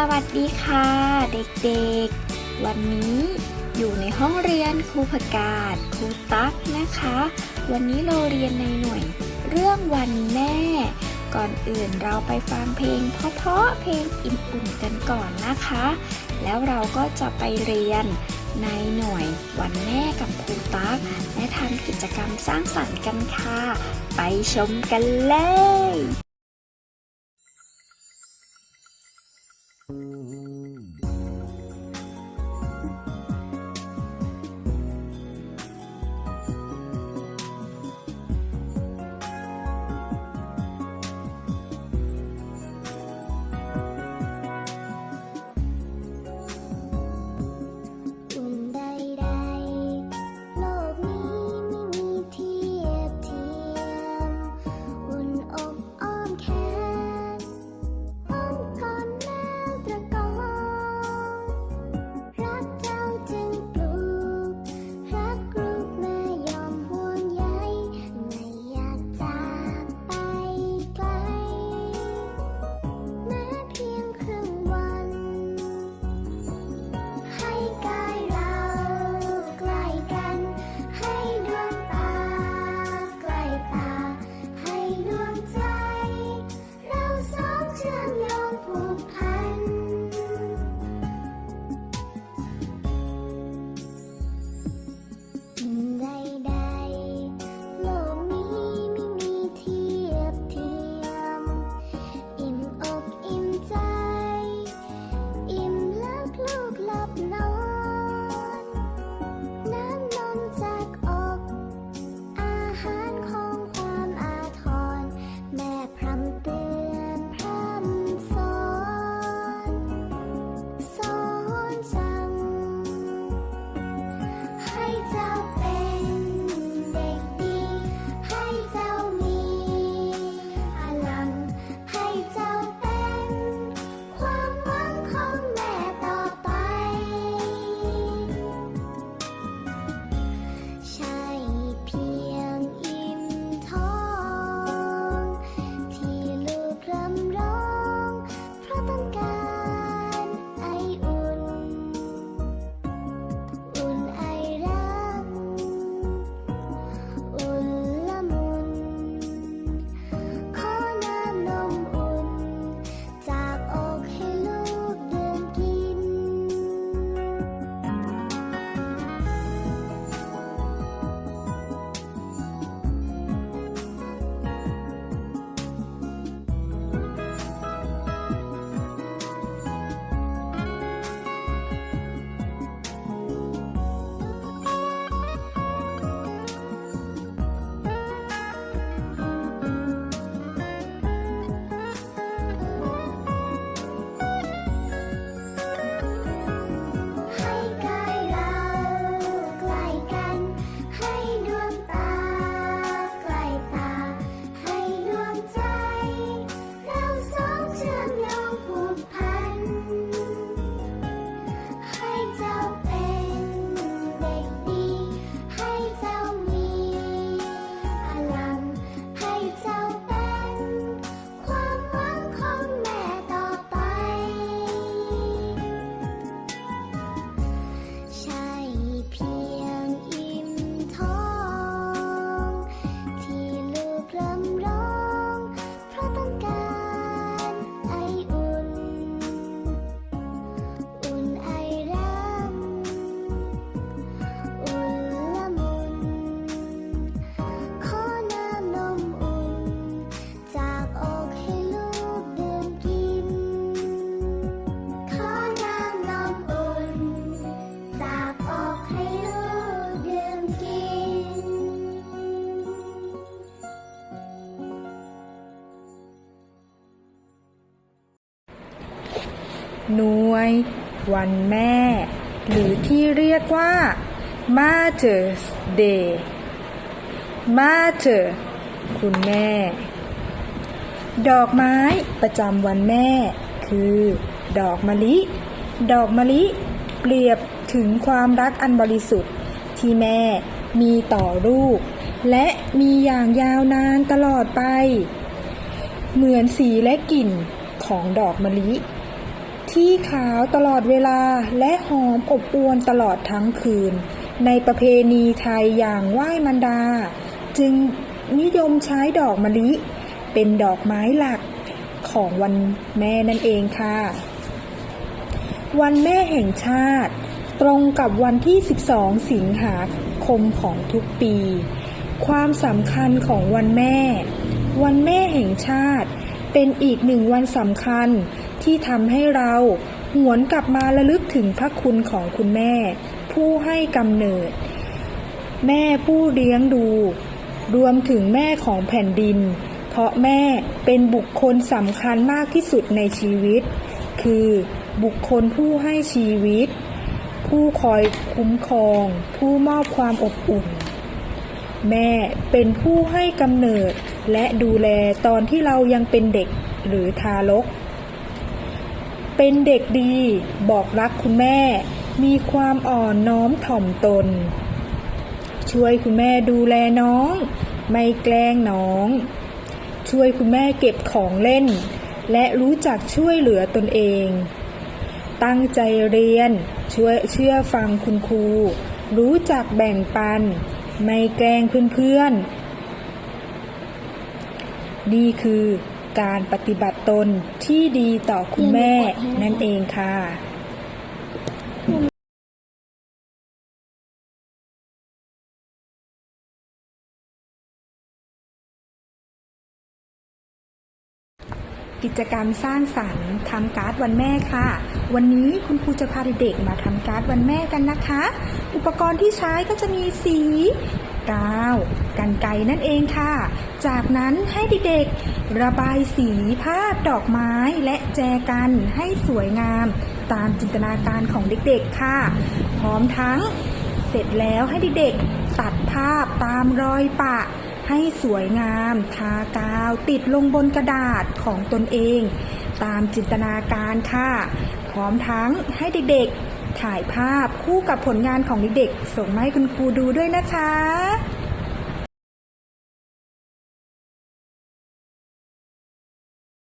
สวัสดีค่ะ เด็กๆ วันนี้อยู่ในห้องเรียนครูผักกาดครูตั๊กนะคะ วันนี้เราเรียนในหน่วยเรื่องวันแม่ ก่อนอื่นเราไปฟังเพลงเพราะๆเพลงอิ่มๆกันก่อนนะคะ แล้วเราก็จะไปเรียนในหน่วยวันแม่กับครูตั๊กและทำกิจกรรมสร้างสรรค์กันค่ะ ไปชมกันเลย หน่วย วันแม่ หรือที่เรียกว่า Mother's Day Mother คุณแม่ ดอกไม้ประจำวันแม่ คือ ดอกมะลิ ดอกมะลิเปรียบถึงความรักอันบริสุทธิ์ ที่แม่มีต่อลูก และมีอย่างยาวนานตลอดไป เหมือนสีและกลิ่นของดอกมะลิ ที่ขาวตลอดเวลาและหอมอบอวลตลอดทั้งคืน ในประเพณีไทยอย่างไหว้มันดา จึงนิยมใช้ดอกมะลิ เป็นดอกไม้หลักของวันแม่นั่นเองค่ะ วันแม่แห่งชาติ ตรงกับวันที่ 12 สิงหาคมของทุกปี ความสำคัญของวันแม่ วันแม่แห่งชาติเป็นอีกหนึ่งวันสำคัญ ที่ทำให้เราหวนกลับมาระลึกถึงพระคุณของคุณแม่ ผู้ให้กำเนิด แม่ผู้เลี้ยงดู รวมถึงแม่ของแผ่นดิน เพราะแม่เป็นบุคคลสำคัญมากที่สุดในชีวิต คือบุคคลผู้ให้ชีวิต ผู้คอยคุ้มครอง ผู้มอบความอบอุ่น แม่เป็นผู้ให้กำเนิดและดูแลตอนที่เรายังเป็นเด็กหรือทารก เป็นเด็กดี บอกรักคุณแม่ มีความอ่อนน้อมถ่อมตน ช่วยคุณแม่ดูแลน้อง ไม่แกล้งน้อง ช่วยคุณแม่เก็บของเล่น และรู้จักช่วยเหลือตนเอง ตั้งใจเรียนช่วยเชื่อฟังคุณครู รู้จักแบ่งปัน ไม่แกล้งเพื่อนๆนี่คือ การปฏิบัติตนที่ดีต่อคุณแม่นั่นเองค่ะกิจกรรมสร้างสรรค์ทำการ์ดวันแม่ค่ะ วันนี้คุณครูจะพาเด็กๆมาทำการ์ดวันแม่กันนะคะ อุปกรณ์ที่ใช้ก็จะมีสี กาว กันไกนั่นเองค่ะ จากนั้นให้เด็กๆ ระบายสีภาพดอกไม้และแจกันให้สวยงาม ตามจินตนาการของเด็กๆค่ะ พร้อมทั้งเสร็จแล้วให้เด็กๆ ตัดภาพตามรอยปะ ให้สวยงาม ทากาวติดลงบนกระดาษของตนเอง ตามจินตนาการค่ะ พร้อมทั้งให้เด็กๆ ถ่ายภาพคู่กับผลงานของเด็กๆส่งมาให้คุณครูดูด้วยนะคะ